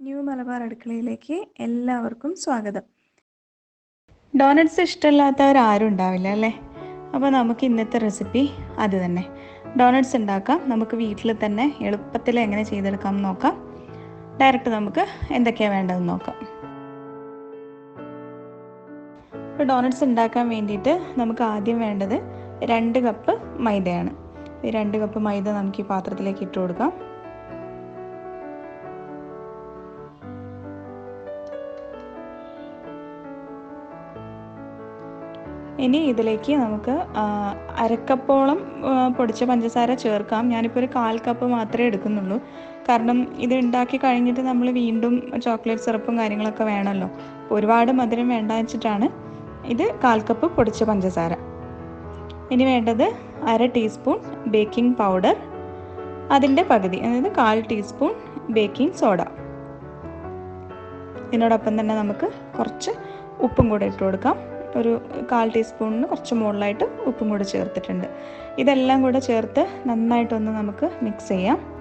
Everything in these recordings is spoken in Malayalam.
ന്യൂ മലബാർ അടുക്കളയിലേക്ക് എല്ലാവർക്കും സ്വാഗതം. ഡോണറ്റ്സ് ഇഷ്ടമില്ലാത്തവർ ആരും ഉണ്ടാവില്ല അല്ലേ? അപ്പോൾ നമുക്ക് ഇന്നത്തെ റെസിപ്പി അത് തന്നെ. ഡോണറ്റ്സ് ഉണ്ടാക്കാം. നമുക്ക് വീട്ടിൽ തന്നെ എളുപ്പത്തിൽ എങ്ങനെ ചെയ്തെടുക്കാം നോക്കാം. ഡയറക്റ്റ് നമുക്ക് എന്തൊക്കെയാണ് വേണ്ടതെന്ന് നോക്കാം. ഇപ്പോൾ ഡോണറ്റ്സ് ഉണ്ടാക്കാൻ വേണ്ടിയിട്ട് നമുക്ക് ആദ്യം വേണ്ടത് രണ്ട് കപ്പ് മൈദയാണ്. ഈ രണ്ട് കപ്പ് മൈദ നമുക്ക് ഈ പാത്രത്തിലേക്ക് ഇട്ട് കൊടുക്കാം. ഇനി ഇതിലേക്ക് നമുക്ക് അരക്കപ്പോളം പൊടിച്ച പഞ്ചസാര ചേർക്കാം. ഞാനിപ്പോൾ ഒരു കാൽ കപ്പ് മാത്രമേ എടുക്കുന്നുള്ളൂ. കാരണം ഇത് ഉണ്ടാക്കി കഴിഞ്ഞിട്ട് നമ്മൾ വീണ്ടും ചോക്ലേറ്റ് സിറപ്പും കാര്യങ്ങളൊക്കെ വേണമല്ലോ. ഒരുപാട് മധുരം വേണ്ട വെച്ചിട്ടാണ് ഇത് കാൽ കപ്പ് പൊടിച്ച പഞ്ചസാര. ഇനി വേണ്ടത് അര ടീസ്പൂൺ ബേക്കിംഗ് പൗഡർ അതിന്റെ പകുതി അതായത് കാൽ ടീസ്പൂൺ ബേക്കിംഗ് സോഡ. ഇതിനോടൊപ്പം തന്നെ നമുക്ക് കുറച്ച് ഉപ്പും കൂടെ ഇട്ട് കൊടുക്കാം. ഒരു കാൽ ടീസ്പൂണിന് കുറച്ച് മുകളിലായിട്ട് ഉപ്പും കൂടെ ചേർത്തിട്ടുണ്ട്. ഇതെല്ലാം കൂടെ ചേർത്ത് നന്നായിട്ടൊന്ന് നമുക്ക് മിക്സ് ചെയ്യാം.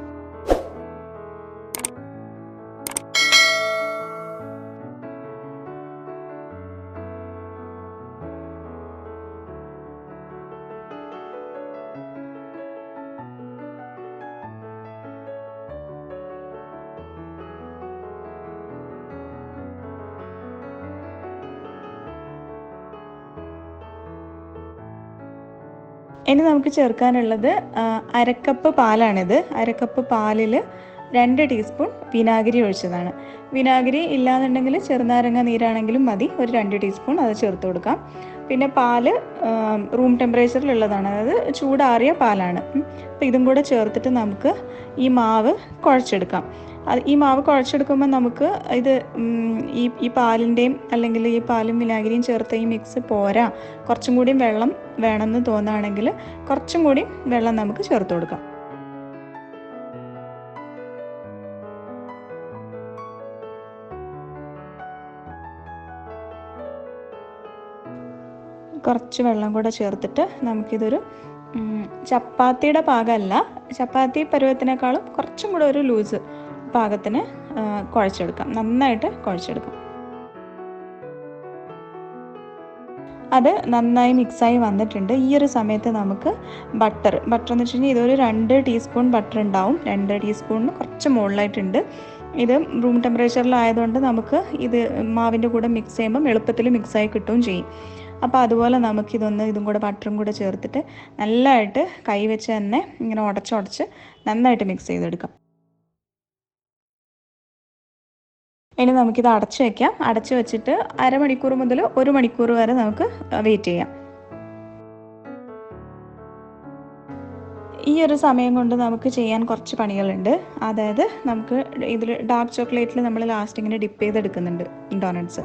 ഇനി നമുക്ക് ചേർക്കാനുള്ളത് അരക്കപ്പ് പാലാണിത്. അരക്കപ്പ് പാലിൽ രണ്ട് ടീസ്പൂൺ വിനാഗിരി ഒഴിച്ചതാണ്. വിനാഗിരി ഇല്ലാന്നുണ്ടെങ്കിൽ ചെറുനാരങ്ങ നീരാണെങ്കിലും മതി. ഒരു രണ്ട് ടീസ്പൂൺ അത് ചേർത്ത് കൊടുക്കാം. പിന്നെ പാൽ റൂം ടെമ്പറേച്ചറിലുള്ളതാണ്. അതായത് ചൂടാറിയ പാലാണ്. അപ്പോൾ ഇതും കൂടെ ചേർത്തിട്ട് നമുക്ക് ഈ മാവ് കുഴച്ചെടുക്കാം. ഈ മാവ് കുഴച്ചെടുക്കുമ്പോൾ നമുക്ക് ഇത് ഈ ഈ പാലിന്റെയും അല്ലെങ്കിൽ ഈ പാലും വിനാഗിരിയും ചേർത്ത ഈ മിക്സ് പോരാ. കുറച്ചും കൂടി വെള്ളം വേണമെന്ന് തോന്നുകയാണെങ്കിൽ കുറച്ചും കൂടി വെള്ളം നമുക്ക് ചേർത്ത് കൊടുക്കാം. കുറച്ച് വെള്ളം കൂടെ ചേർത്തിട്ട് നമുക്കിതൊരു ചപ്പാത്തിയുടെ പാകമല്ല. ചപ്പാത്തി പരുവത്തിനേക്കാളും കുറച്ചും കൂടെ ഒരു ലൂസ് പാകത്തിന് കുഴച്ചെടുക്കാം. നന്നായിട്ട് കുഴച്ചെടുക്കാം. അത് നന്നായി മിക്സായി വന്നിട്ടുണ്ട്. ഈ ഒരു സമയത്ത് നമുക്ക് ബട്ടർ ബട്ടർ എന്ന് വെച്ച് ഇതൊരു രണ്ട് ടീസ്പൂൺ ബട്ടർ ഉണ്ടാവും. രണ്ട് ടീസ്പൂണിന് കുറച്ച് മുകളിലായിട്ടുണ്ട്. ഇത് റൂം ടെമ്പറേച്ചറിലായതുകൊണ്ട് നമുക്ക് ഇത് മാവിന്റെ കൂടെ മിക്സ് ചെയ്യുമ്പം എളുപ്പത്തിൽ മിക്സായി കിട്ടുകയും ചെയ്യും. അപ്പോൾ അതുപോലെ നമുക്കിതൊന്ന് ഇതും കൂടെ ബട്ടറും കൂടെ ചേർത്തിട്ട് നല്ലതായിട്ട് കൈ വെച്ച് തന്നെ ഇങ്ങനെ ഉടച്ചുടച്ച് നന്നായിട്ട് മിക്സ് ചെയ്തെടുക്കാം. ഇനി നമുക്കിത് അടച്ചു വെക്കാം. അടച്ചു വെച്ചിട്ട് അരമണിക്കൂർ മുതൽ ഒരു മണിക്കൂർ വരെ നമുക്ക് വെയിറ്റ് ചെയ്യാം. ഈ ഒരു സമയം കൊണ്ട് നമുക്ക് ചെയ്യാൻ കുറച്ച് പണികളുണ്ട്. അതായത് നമുക്ക് ഇതിൽ ഡാർക്ക് ചോക്ലേറ്റിൽ നമ്മൾ ലാസ്റ്റ് ഇങ്ങനെ ഡിപ്പ് ചെയ്തെടുക്കുന്നുണ്ട് ഡോണറ്റ്സ്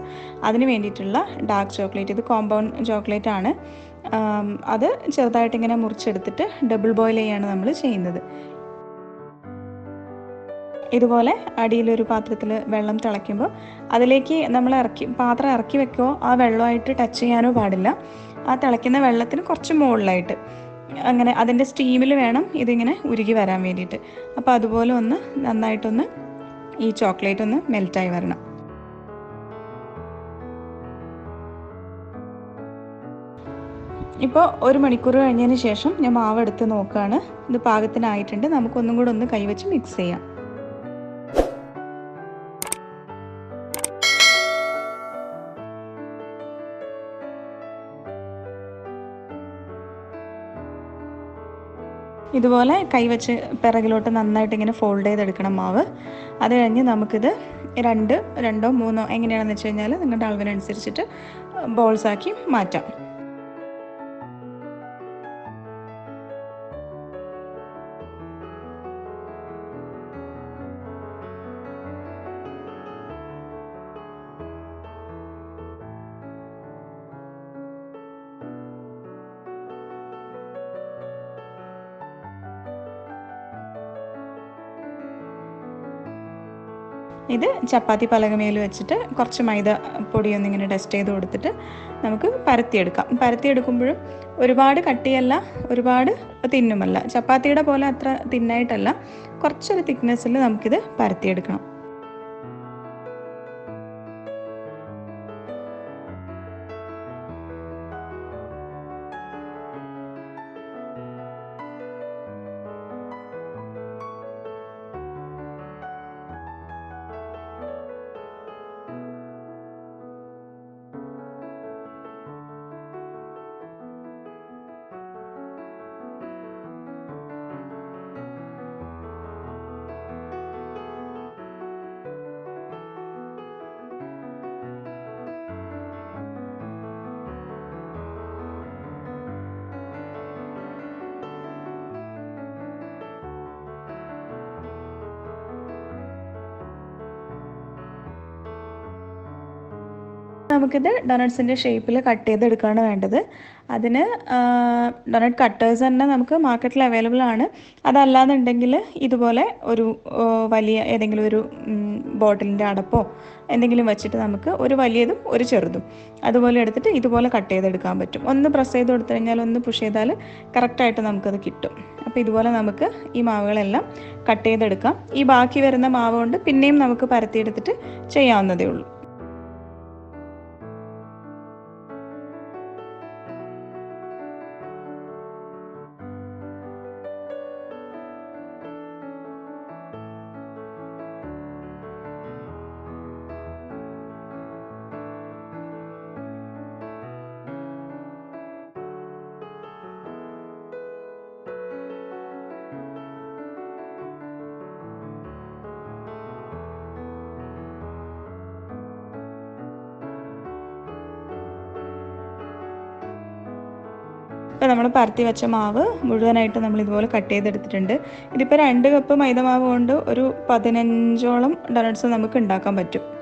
അതിന് വേണ്ടിയിട്ടുള്ള ഡാർക്ക് ചോക്ലേറ്റ് ഇത് കോമ്പൗണ്ട് ചോക്ലേറ്റ് ആണ്. അത് ചെറുതായിട്ട് ഇങ്ങനെ മുറിച്ചെടുത്തിട്ട് ഡബിൾ ബോയിൽ ചെയ്യാണ് നമ്മൾ ചെയ്യുന്നത്. ഇതുപോലെ അടിയിലൊരു പാത്രത്തിൽ വെള്ളം തിളയ്ക്കുമ്പോൾ അതിലേക്ക് നമ്മൾ ഇറക്കി പാത്രം ഇറക്കി വെക്കുമോ ആ വെള്ളമായിട്ട് ടച്ച് ചെയ്യാനോ പാടില്ല. ആ തിളയ്ക്കുന്ന വെള്ളത്തിന് കുറച്ച് മുകളിലായിട്ട് അങ്ങനെ അതിന്റെ സ്റ്റീമിൽ വേണം ഇതിങ്ങനെ ഉരുകി വരാൻ വേണ്ടിയിട്ട്. അപ്പോൾ അതുപോലെ ഒന്ന് നന്നായിട്ടൊന്ന് ഈ ചോക്ലേറ്റ് ഒന്ന് മെൽറ്റായി വരണം. ഇപ്പോൾ ഒരു മണിക്കൂർ കഴിഞ്ഞതിന് ശേഷം ഞാൻ മാവ് എടുത്ത് നോക്കുകയാണ് ഇത് പാകത്തിനായിട്ടുണ്ട്. നമുക്കൊന്നും കൂടെ ഒന്ന് കൈവച്ച് മിക്സ് ചെയ്യാം. ഇതുപോലെ കൈവച്ച് പിറകിലോട്ട് നന്നായിട്ട് ഇങ്ങനെ ഫോൾഡ് ചെയ്തെടുക്കണം മാവ്. അത് കഴിഞ്ഞ് നമുക്കിത് രണ്ട് രണ്ടോ മൂന്നോ എങ്ങനെയാണെന്ന് വെച്ച് കഴിഞ്ഞാൽ നിങ്ങളുടെ അളവിനനുസരിച്ചിട്ട് ബോൾസാക്കി മാറ്റാം. ഇത് ചപ്പാത്തി പലകമേൽ വെച്ചിട്ട് കുറച്ച് മൈദ പൊടി ഒന്നിങ്ങനെ ടെസ്റ്റ് ചെയ്ത് കൊടുത്തിട്ട് നമുക്ക് പരത്തിയെടുക്കാം. പരത്തിയെടുക്കുമ്പോഴും ഒരുപാട് കട്ടിയല്ല ഒരുപാട് തിന്നുമല്ല. ചപ്പാത്തിയുടെ പോലെ അത്ര തിന്നായിട്ടല്ല. കുറച്ചൊരു തിക്നെസ്സിൽ നമുക്കിത് പരത്തിയെടുക്കണം. നമുക്കിത് ഡൊണട്ട്സിന്റെ ഷേപ്പിൽ കട്ട് ചെയ്തെടുക്കുകയാണ് വേണ്ടത്. അതിന് ഡൊണട്ട് കട്ടേഴ്സ് തന്നെ നമുക്ക് മാർക്കറ്റിൽ അവൈലബിൾ ആണ്. അതല്ലാന്നുണ്ടെങ്കിൽ ഇതുപോലെ ഒരു വലിയ ഏതെങ്കിലും ഒരു ബോട്ടിലിന്റെ അടപ്പോ എന്തെങ്കിലും വെച്ചിട്ട് നമുക്ക് ഒരു വലിയതും ഒരു ചെറുതും അതുപോലെ എടുത്തിട്ട് ഇതുപോലെ കട്ട് ചെയ്തെടുക്കാൻ പറ്റും. ഒന്ന് പ്രസ് ചെയ്ത് കൊടുത്തു കഴിഞ്ഞാൽ ഒന്ന് പുഷ് ചെയ്താൽ കറക്റ്റായിട്ട് നമുക്കത് കിട്ടും. അപ്പോൾ ഇതുപോലെ നമുക്ക് ഈ മാവുകളെല്ലാം കട്ട് ചെയ്തെടുക്കാം. ഈ ബാക്കി വരുന്ന മാവ് കൊണ്ട് പിന്നെയും നമുക്ക് പരത്തിയെടുത്തിട്ട് ചെയ്യാവുന്നതേ ഉള്ളൂ. ഇപ്പോൾ നമ്മൾ പരത്തി വെച്ച മാവ് മുഴുവനായിട്ട് നമ്മൾ ഇതുപോലെ കട്ട് ചെയ്തെടുത്തിട്ടുണ്ട്. ഇതിപ്പോൾ രണ്ട് കപ്പ് മൈദ മാവ് കൊണ്ട് ഒരു പതിനഞ്ചോളം ഡൊണട്ട്സ് നമുക്ക് ഉണ്ടാക്കാൻ പറ്റും.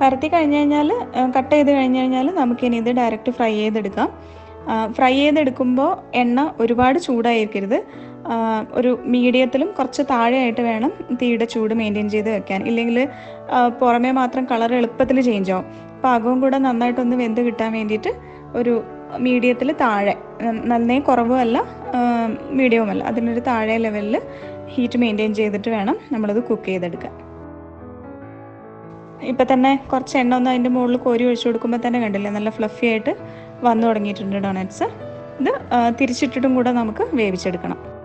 പരത്തി കഴിഞ്ഞ് കഴിഞ്ഞാൽ കട്ട് ചെയ്ത് കഴിഞ്ഞ് കഴിഞ്ഞാൽ നമുക്കിനി ഇത് ഡയറക്റ്റ് ഫ്രൈ ചെയ്തെടുക്കാം. ഫ്രൈ ചെയ്തെടുക്കുമ്പോൾ എണ്ണ ഒരുപാട് ചൂടായിരിക്കരുത്. ഒരു മീഡിയത്തിലും കുറച്ച് താഴെയായിട്ട് വേണം തീയുടെ ചൂട് മെയിന്റെയിൻ ചെയ്ത് വെക്കാൻ. ഇല്ലെങ്കിൽ പുറമേ മാത്രം കളർ എളുപ്പത്തിൽ ചേഞ്ച് ആവും. പാകവും കൂടെ നന്നായിട്ടൊന്ന് വെന്ത് കിട്ടാൻ വേണ്ടിയിട്ട് ഒരു മീഡിയത്തിൽ താഴെ നന്നേ കുറവുമല്ല മീഡിയവുമല്ല മീഡിയവും അതിനൊരു താഴെ ലെവലിൽ ഹീറ്റ് മെയിന്റെയിൻ ചെയ്തിട്ട് വേണം നമ്മളത് കുക്ക് ചെയ്തെടുക്കാൻ. ഇപ്പം തന്നെ കുറച്ച് എണ്ണ ഒന്ന് അതിന്റെ മുകളിൽ കോരി ഒഴിച്ചു കൊടുക്കുമ്പോൾ തന്നെ കണ്ടില്ലേ നല്ല ഫ്ലഫി ആയിട്ട് വന്നു തുടങ്ങിയിട്ടുണ്ട് ഡൊണറ്റ്സ് ഇത് തിരിച്ചിട്ടിട്ടും കൂടെ നമുക്ക് വേവിച്ചെടുക്കണം.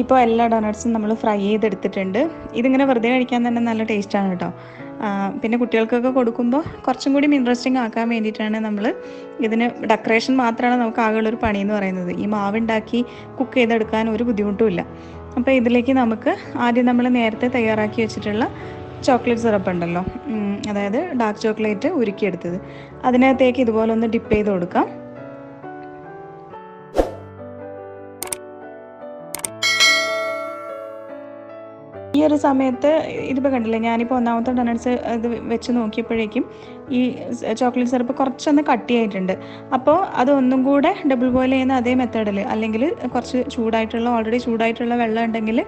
ഇപ്പോൾ എല്ലാ ഡോണട്ട്സും നമ്മൾ ഫ്രൈ ചെയ്തെടുത്തിട്ടുണ്ട്. ഇതിങ്ങനെ വെറുതെ കഴിക്കാൻ തന്നെ നല്ല ടേസ്റ്റാണ് കേട്ടോ. പിന്നെ കുട്ടികൾക്കൊക്കെ കൊടുക്കുമ്പോൾ കുറച്ചും കൂടി ഇൻട്രസ്റ്റിംഗ് ആക്കാൻ വേണ്ടിയിട്ടാണ് നമ്മൾ ഇതിന് ഡെക്കറേഷൻ മാത്രമാണ് നമുക്ക് ആകെയുള്ളൊരു പണി എന്ന് പറയുന്നത്. ഈ മാവുണ്ടാക്കി കുക്ക് ചെയ്തെടുക്കാൻ ഒരു ബുദ്ധിമുട്ടുമില്ല അപ്പോൾ ഇതിലേക്ക് നമുക്ക് ആദ്യം നമ്മൾ നേരത്തെ തയ്യാറാക്കി വെച്ചിട്ടുള്ള ചോക്ലേറ്റ് സിറപ്പ് ഉണ്ടല്ലോ. അതായത് ഡാർക്ക് ചോക്ലേറ്റ് ഉരുക്കിയെടുത്തത്. അതിനകത്തേക്ക് ഇതുപോലെ ഒന്ന് ഡിപ്പ് ചെയ്ത് കൊടുക്കാം. ഒരു സമയത്ത് ഇതിപ്പോൾ കണ്ടില്ലേ ഞാനിപ്പോൾ ഒന്നാമത്തെ ഡൊണറ്റ്സ് ഇത് വെച്ച് നോക്കിയപ്പോഴേക്കും ഈ ചോക്ലേറ്റ് സിറപ്പ് കുറച്ചൊന്ന് കട്ടിയായിട്ടുണ്ട്. അപ്പോൾ അത് ഒന്നും കൂടെ ഡബിൾ ബോയിൽ ചെയ്യുന്ന അതേ മെത്തേഡിൽ അല്ലെങ്കിൽ കുറച്ച് ചൂടായിട്ടുള്ള ഓൾറെഡി ചൂടായിട്ടുള്ള വെള്ളം ഉണ്ടെങ്കിൽ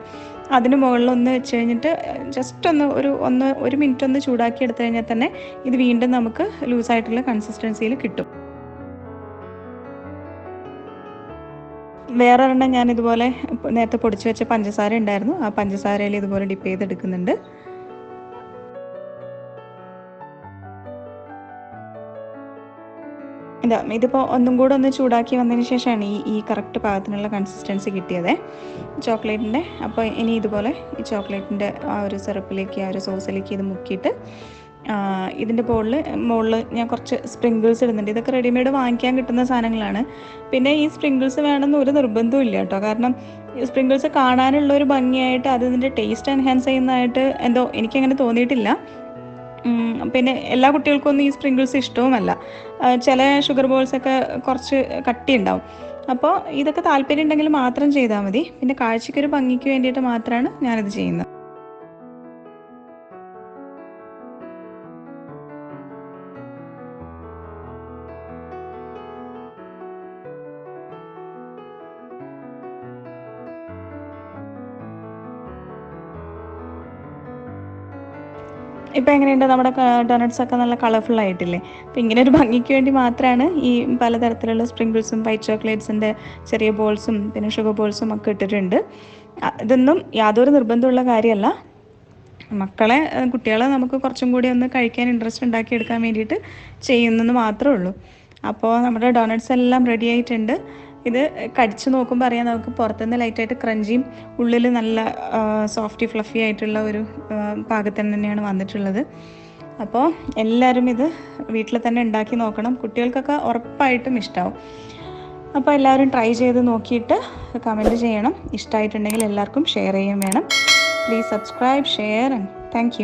അതിന് മുകളിൽ ഒന്ന് വെച്ച് കഴിഞ്ഞിട്ട് ജസ്റ്റ് ഒന്ന് ഒരു ഒന്ന് ഒരു മിനിറ്റ് ഒന്ന് ചൂടാക്കി എടുത്തു കഴിഞ്ഞാൽ തന്നെ ഇത് വീണ്ടും നമുക്ക് ലൂസായിട്ടുള്ള കൺസിസ്റ്റൻസിയിൽ കിട്ടും. വേറെ ഒരെണ്ണം ഞാൻ ഇതുപോലെ നേരത്തെ പൊടിച്ചു വെച്ച പഞ്ചസാര ഉണ്ടായിരുന്നു. ആ പഞ്ചസാരയിൽ ഇതുപോലെ ഡിപ്പ് ചെയ്തെടുക്കുന്നുണ്ട്. ഇതാ ഇതിപ്പോൾ ഒന്നും കൂടെ ഒന്ന് ചൂടാക്കി വന്നതിന് ശേഷമാണ് ഈ ഈ കറക്റ്റ് പാകത്തിനുള്ള കൺസിസ്റ്റൻസി കിട്ടിയത്. ചോക്ലേറ്റിന്റെ അപ്പോൾ ഇനി ഇതുപോലെ ഈ ചോക്ലേറ്റിന്റെ ആ ഒരു സിറപ്പിലേക്ക് ആ ഒരു സോസിലേക്ക് ഇത് മുക്കിയിട്ട് ഇതിന്റെ ബോളിൽ മുകളിൽ ഞാൻ കുറച്ച് സ്പ്രിങ്കിൾസ് ഇടുന്നുണ്ട്. ഇതൊക്കെ റെഡിമെയ്ഡ് വാങ്ങിക്കാൻ കിട്ടുന്ന സാധനങ്ങളാണ്. പിന്നെ ഈ സ്പ്രിങ്കിൾസ് വേണമെന്ന് ഒരു നിർബന്ധവും ഇല്ല കേട്ടോ. കാരണം സ്പ്രിങ്കിൾസ് കാണാനുള്ള ഒരു ഭംഗിയായിട്ട് അത് ഇതിന്റെ ടേസ്റ്റ് എൻഹാൻസ് ചെയ്യുന്നതായിട്ട് എന്തോ എനിക്കങ്ങനെ തോന്നിയിട്ടില്ല. പിന്നെ എല്ലാ കുട്ടികൾക്കൊന്നും ഈ സ്പ്രിങ്കിൾസ് ഇഷ്ടവുമല്ല. ചില ഷുഗർ ബോൾസൊക്കെ കുറച്ച് കട്ടി ഉണ്ടാവും അപ്പോൾ ഇതൊക്കെ താല്പര്യം ഉണ്ടെങ്കിൽ മാത്രം ചെയ്താൽ മതി. പിന്നെ കാഴ്ചയ്ക്കൊരു ഭംഗിക്ക് വേണ്ടിയിട്ട് മാത്രമാണ് ഞാനിത് ചെയ്യുന്നത്. ഇപ്പം എങ്ങനെയുണ്ട്? നമ്മുടെ ഡൊണറ്റ്സ് ഒക്കെ നല്ല കളർഫുൾ ആയിട്ടില്ലേ? അപ്പം ഇങ്ങനെ ഒരു ഭംഗിക്ക് വേണ്ടി മാത്രമാണ് ഈ പലതരത്തിലുള്ള സ്പ്രിങ്കിൾസും വൈറ്റ് ചോക്ലേറ്റ്സിന്റെ ചെറിയ ബോൾസും പിന്നെ ഷുഗർ ബോൾസും ഒക്കെ ഇട്ടിട്ടുണ്ട്. ഇതൊന്നും യാതൊരു നിർബന്ധമുള്ള കാര്യമല്ല. മക്കളെ കുട്ടികളെ നമുക്ക് കുറച്ചും കൂടി ഒന്ന് കഴിക്കാൻ ഇൻട്രസ്റ്റ് ഉണ്ടാക്കി എടുക്കാൻ വേണ്ടിയിട്ട് ചെയ്യുന്നെന്ന് മാത്രമേ ഉള്ളൂ. അപ്പോൾ നമ്മുടെ ഡോണറ്റ്സ് എല്ലാം റെഡി ആയിട്ടുണ്ട്. ഇത് കടിച്ചു നോക്കുമ്പോൾ അറിയാം നമുക്ക് പുറത്തുനിന്ന് ലൈറ്റായിട്ട് ക്രഞ്ചിയും ഉള്ളിൽ നല്ല സോഫ്റ്റി ഫ്ലഫി ആയിട്ടുള്ള ഒരു പാകത്തിന് തന്നെയാണ് വന്നിട്ടുള്ളത്. അപ്പോൾ എല്ലാവരും ഇത് വീട്ടിൽ തന്നെ ഉണ്ടാക്കി നോക്കണം. കുട്ടികൾക്കൊക്കെ ഉറപ്പായിട്ടും ഇഷ്ടമാവും അപ്പോൾ എല്ലാവരും ട്രൈ ചെയ്ത് നോക്കിയിട്ട് കമന്റ് ചെയ്യണം. ഇഷ്ടമായിട്ടുണ്ടെങ്കിൽ എല്ലാവർക്കും ഷെയർ ചെയ്യാൻ വേണം. Please subscribe share and thank